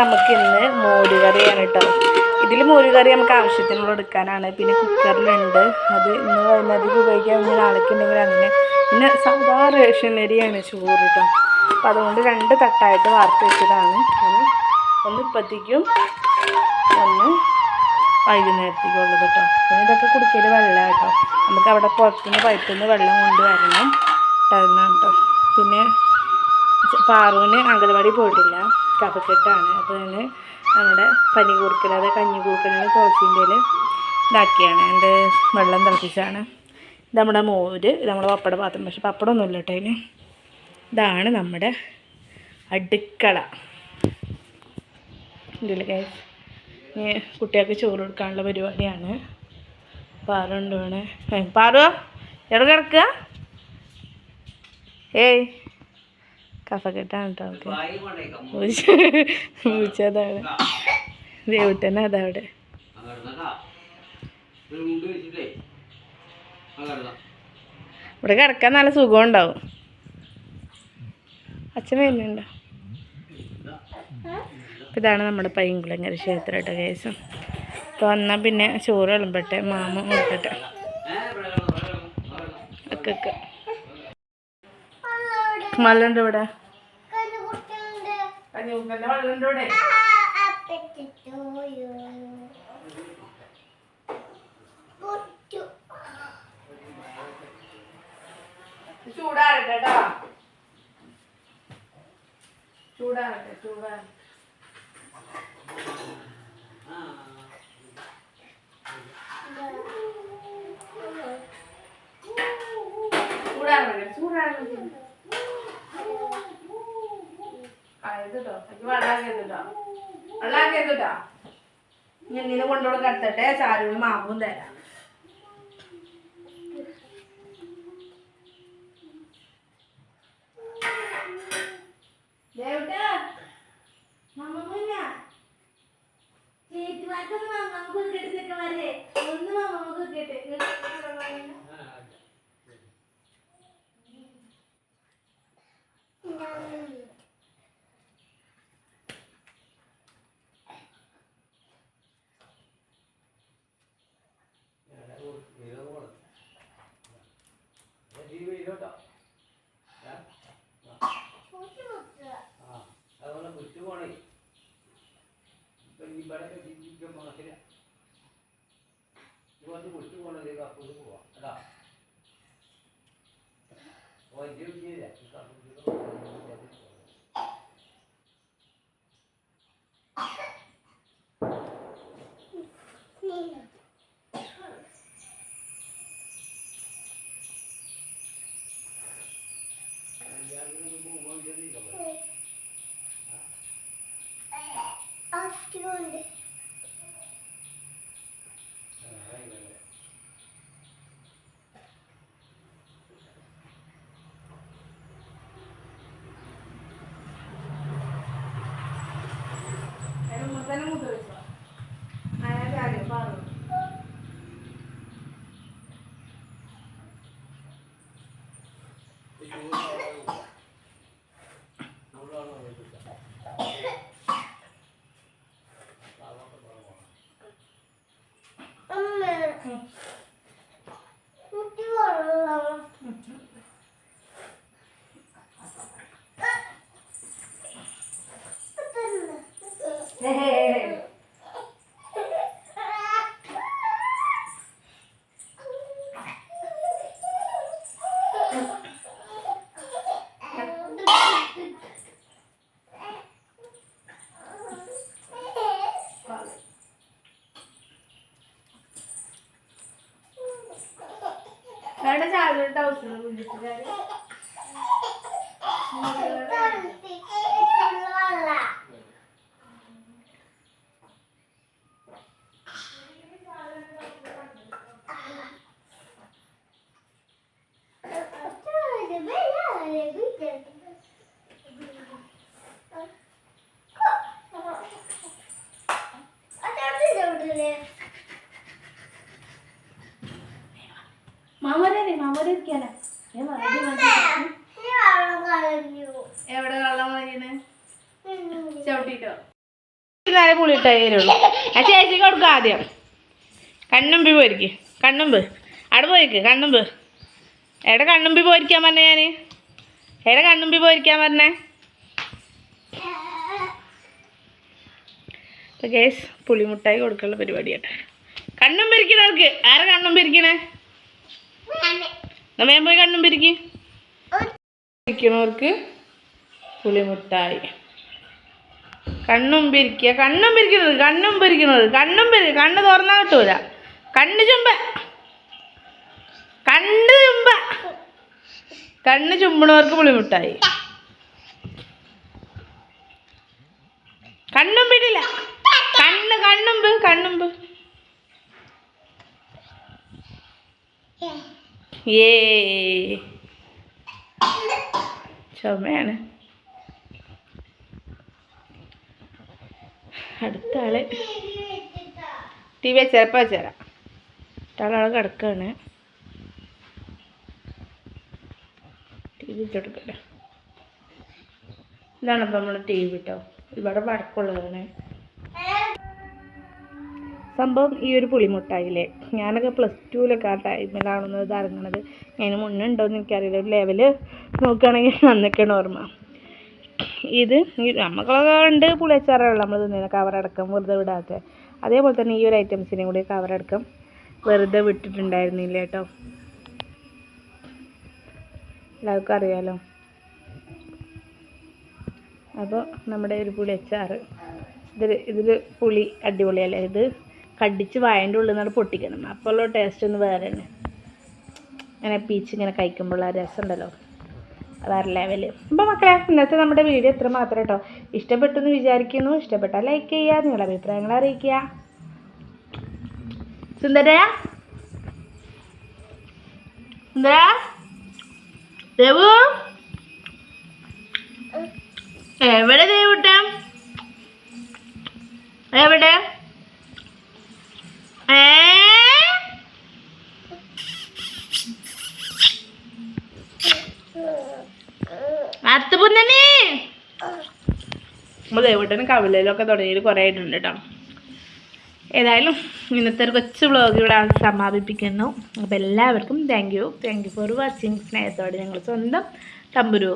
നമുക്ക് മോരുകറിയാണ് മോര് കറിയാണ് കേട്ടോ ഇതിൽ മോരുകറി നമുക്ക് ആവശ്യത്തിനുള്ള എടുക്കാനാണ്. പിന്നെ കുക്കറിലുണ്ട്. അത് ഇന്ന് വൈകുന്നേരത്തേക്ക് ഉപയോഗിക്കാൻ ഇനി നാളേക്ക് അങ്ങനെ. പിന്നെ സാധാ റേഷൻ അരിയാണ് ചോറ് കേട്ടോ അപ്പം അതുകൊണ്ട് രണ്ട് തട്ടായിട്ട് വാർത്ത് വെച്ചതാണ്. ഒന്ന് ഒന്ന് ഇപ്പത്തേക്കും ഒന്ന് വൈകുന്നേരത്തേക്കും ഉള്ളത് കേട്ടോ പിന്നെ ഇതൊക്കെ കുടിക്കൽ വെള്ളം കേട്ടോ നമുക്ക് അവിടെ പുറത്തുനിന്ന് പൈപ്പിൽ വെള്ളം കൊണ്ടുവരണം. തരണം കേട്ടോ പിന്നെ പാറുവിന് അംഗൻവാടി പോയിട്ടില്ല. കഫക്കെട്ടാണ്. അപ്പോൾ ഞാൻ നമ്മുടെ പനി കൂർക്കൽ അതായത് കഞ്ഞി കൂർക്കലിന് തുളസിന്റെ ഇതാക്കിയാണ്. എന്റെ വെള്ളം തിളപ്പിച്ചാണ്. ഇത് നമ്മുടെ മോര് നമ്മുടെ പപ്പട പാത്രം. പക്ഷെ പപ്പടമൊന്നുമില്ല കേട്ടോ അതിന്. ഇതാണ് നമ്മുടെ അടുക്കള. ഇനി കുട്ടികൾക്ക് ചോറ് കൊടുക്കാനുള്ള പരിപാടിയാണ്. പാറുണ്ടോ വേണേ പാറു എവിടെ കിടക്കുക? ഏയ്. കഫക്കെട്ടാണ് കേട്ടോ അവൾക്ക് വിളിച്ചതാണ് ദൈവത്തന്നെ അതവിടെ. ഇവിടെ കിടക്കാൻ നല്ല സുഖം ഉണ്ടാവും അച്ഛൻ വരുന്നുണ്ടോ? ഇതാണ് നമ്മുടെ പൈങ്കുളങ്ങര ക്ഷേത്രം കേട്ടോ കേസം അപ്പോൾ വന്നാൽ പിന്നെ ചോറ് വിളമ്പട്ടെ മാമ കൊടുക്കട്ടെ. ഒക്കെ ഒക്കെ മല്ലുണ്ട് ഇവിടെ. കഞ്ഞൂക്കന്റെ വെള്ളമുണ്ട് ഇവിടെ ചൂടാറട്ടെ കേട്ടോ. ചൂടാറട്ടെ ചൂടാറട്ടെ. വെള്ളാക്കിയതുട്ടോ കേട്ടോ നിന്നെ കൊണ്ടോട് കടത്തട്ടെ ചാരുവിന് മാവും തരാം. ഒന്ന് あ映画子供は、な。おい、十九。十。పోతేనే ముద్దు ఆయన తాగే బాగా Thank you. चार्जर टाउसला म्हणजे എവിടെ വെള്ളം ചവിട്ടിട്ടോ? ആ ചേച്ചിക്ക് കൊടുക്കും ആദ്യം. കണ്ണുമ്പി പോയിരിക്ക്. കണ്ണുമ്പ്. അവിടെ പോയിക്ക് കണ്ണുമ്പ്. എവിടെ കണ്ണുമ്പി പോയിരിക്കാൻ പറഞ്ഞേ ഞാൻ എവിടെ കണ്ണുമ്പി പോയിരിക്കാൻ പറഞ്ഞേ? അപ്പോൾ കേസ് പുളിമുട്ടായി കൊടുക്കാനുള്ള പരിപാടിയാട്ടെ. കണ്ണും പിരിക്കണവർക്ക് ആരെ കണ്ണും പിരിക്കണേ എന്നാ വേഗം പോയി കണ്ണും പിരിക്ക്. പിരിക്കണവർക്ക് പുളിമുട്ടായി. കണ്ണും പിരിക്കുക കണ്ണും പിരിക്കുന്നത് കണ്ണും പിരിക്കുന്നത് കണ്ണും പിരി കണ്ണ് തുറന്നാ കിട്ടൂല. കണ്ണ് ചുമ്പ കണ്ണ് ചുമ്പ കണ്ണ് ചുമ്പണവർക്ക് പുളിമുട്ടായി കണ്ണും പിടില്ല കണ്ണ് കണ്ണുമ്പ് കണ്ണുമ്പ് ഏ ചുമയാണ്. അടുത്ത ആൾ. ടി വി വെച്ചേരപ്പം വെച്ചേരാം ആളാൾ കിടക്കാണ്. ടി വി ഇട്ടെടുക്കട്ടെ ഇതാണ് നമ്മൾ ടി വി കേട്ടോ ഇവിടെ വടക്കുള്ളതാണ് സംഭവം ഈ ഒരു പുളിമുട്ടായില്ലേ? ഞാനൊക്കെ പ്ലസ് ടുവിലൊക്കെ ആ ടൈമിലാണെന്ന് ഇത് ഇറങ്ങണത് അതിന് മുന്നേ ഉണ്ടോയെന്ന് എനിക്കറിയില്ല. ഒരു ലെവൽ നോക്കുകയാണെങ്കിൽ അന്നൊക്കെയാണ് ഓർമ്മ. ഇത് ഈ നമുക്കൊക്കെ ഉണ്ട് പുളിയച്ചാറുകൾ നമ്മൾ തിന്നുന്ന കവറടക്കം വെറുതെ വിടാത്ത അതേപോലെ തന്നെ ഈ ഒരു ഐറ്റംസിനെയും കൂടി കവറടക്കം വെറുതെ വിട്ടിട്ടുണ്ടായിരുന്നില്ല കേട്ടോ. എല്ലാവർക്കും അറിയാലോ. അപ്പോൾ നമ്മുടെ ഒരു പുളിയച്ചാറ്. ഇതിൽ ഇതിൽ പുളി അടിപൊളിയല്ലേ ഇത്? കടിച്ച് വായന്റെ ഉള്ളിൽ നിന്നാണ് പൊട്ടിക്കണം അപ്പോൾ ടേസ്റ്റ് ഒന്ന് വേറെ തന്നെ. ഇങ്ങനെ പീച്ച് ഇങ്ങനെ കഴിക്കുമ്പോഴുള്ള ആ രസം ഉണ്ടല്ലോ വേറെ ലെവൽ അപ്പോൾ മക്കളെ ഇന്നത്തെ നമ്മുടെ വീഡിയോ ഇത്ര മാത്രം കേട്ടോ ഇഷ്ടപ്പെട്ടെന്ന് വിചാരിക്കുന്നു. ഇഷ്ടപ്പെട്ടാൽ ലൈക്ക് ചെയ്യുക നിങ്ങളുടെ അഭിപ്രായങ്ങൾ അറിയിക്കുക. സുന്ദര? സുന്ദര? ദേവു എവിടെ അത്തുപുന്നനെ നമ്മൾ ദേവുട്ടന് കവിളയിലൊക്കെ തുടങ്ങിയിട്ട് കുറേ ആയിട്ടുണ്ട് കേട്ടോ ഏതായാലും ഇന്നത്തെ ഒരു കൊച്ചു വ്ളോഗ് ഇവിടെ സമാപിപ്പിക്കുന്നു. അപ്പോൾ എല്ലാവർക്കും thank you thank you for watching സ്നേഹത്തോടെ ഞങ്ങൾ സ്വന്തം തമ്പുരു